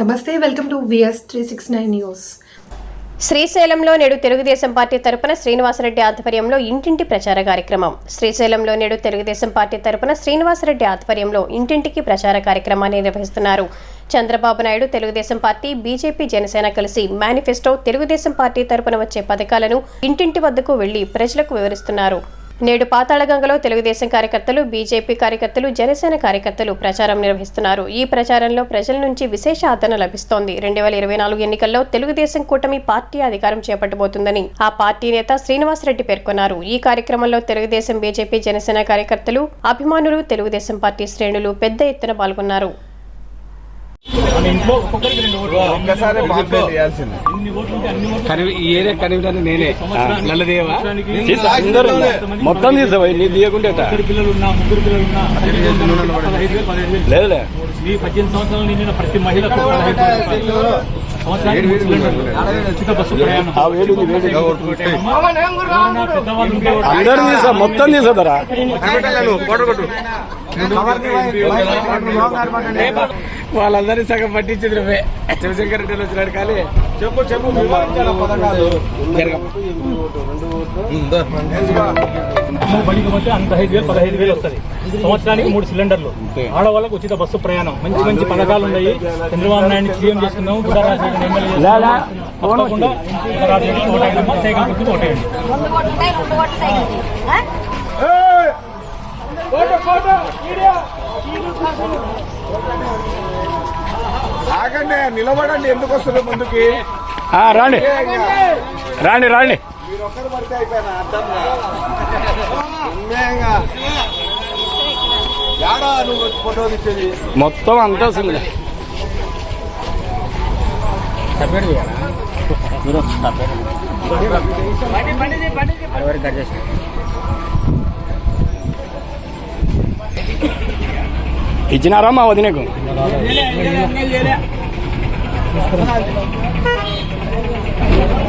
నమస్తే welcome to VS three six nine news శ్రీశైలంలో నేడు తెలుగుదేశం పార్టీ తరపున శ్రీనివాసరెడ్డి ఆధ్వర్యంలో ఇంటింటి ప్రచార కార్యక్రమం. శ్రీశైలంలో నేడు తెలుగుదేశం పార్టీ తరపున శ్రీనివాసరెడ్డి ఆధ్వర్యంలో ఇంటింటికి ప్రచార కార్యక్రమాన్ని నిర్వహిస్తున్నారు. చంద్రబాబు నాయుడు తెలుగుదేశం పార్టీ బీజేపీ జనసేన కలిసి మేనిఫెస్టో తెలుగుదేశం పార్టీ తరపున వచ్చే పథకాలను ఇంటింటి వద్దకు వెళ్ళి ప్రజలకు వివరిస్తున్నారు. నేడు పాతాళగంగలో తెలుగుదేశం కార్యకర్తలు బీజేపీ కార్యకర్తలు జనసేన కార్యకర్తలు ప్రచారం నిర్వహిస్తున్నారు. ఈ ప్రచారంలో ప్రజల నుంచి విశేష ఆదరణ లభిస్తోంది. రెండు వేల ఇరవై నాలుగు ఎన్నికల్లో తెలుగుదేశం కూటమి పార్టీ అధికారం చేపట్టబోతుందని ఆ పార్టీ నేత శ్రీనివాసరెడ్డి పేర్కొన్నారు. ఈ కార్యక్రమంలో తెలుగుదేశం బీజేపీ జనసేన కార్యకర్తలు అభిమానులు తెలుగుదేశం పార్టీ శ్రేణులు పెద్ద ఎత్తున పాల్గొన్నారు. ఏరియా నేనే. నల్లదేవా? మొత్తం తీసావా నీ తీయకుంటే పిల్లలు ఉన్నా ముగ్గురు ఉన్నా. లేదులే. పద్దెనిమిది సంవత్సరాలు నిండిన ప్రతి మహిళకు అందరూ తీసా మొత్తం తీసాదరా వాళ్ళందరినీ సగం పట్టించింది రేపే శివశంకర్ రెడ్డి వచ్చినాడు కానీ చెప్పు చెప్పు అమ్మ బడికి పోతే అంత ఐదు వేలు పదహైదు వేలు వస్తుంది. సంవత్సరానికి మూడు సిలిండర్లు. ఆడవాళ్ళకు ఉచిత బస్సు ప్రయాణం. మంచి మంచి పథకాలు ఉన్నాయి. చంద్రబాబు నాయుడు సీఎం చేసుకున్నాం ఎమ్మెల్యే తప్పకుండా ఓటేయండి సైకిల్ ఓటేయండి? ఆగండి నిలబడండి. ఎందుకు వస్తుంది ముందుకి? ఆ, రాండి. రాండి రాండి. మీరు ఒక్కరు పడితే అయిపోయినా అన్యాయంగా యాడా నువ్వు ఫోటో తీసేది? మొత్తం అంతా సింగిల్ ఇచ్చినారా మా వదినకు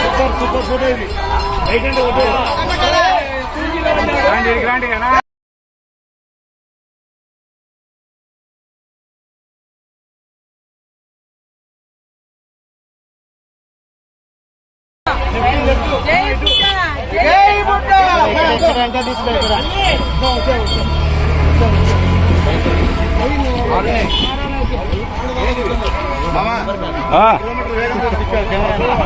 సూపర్ సూపర్ ఫోటో ఇది. రాండి అన్నా. మామ ఆ, కిలోమీటర్ కెమెరా.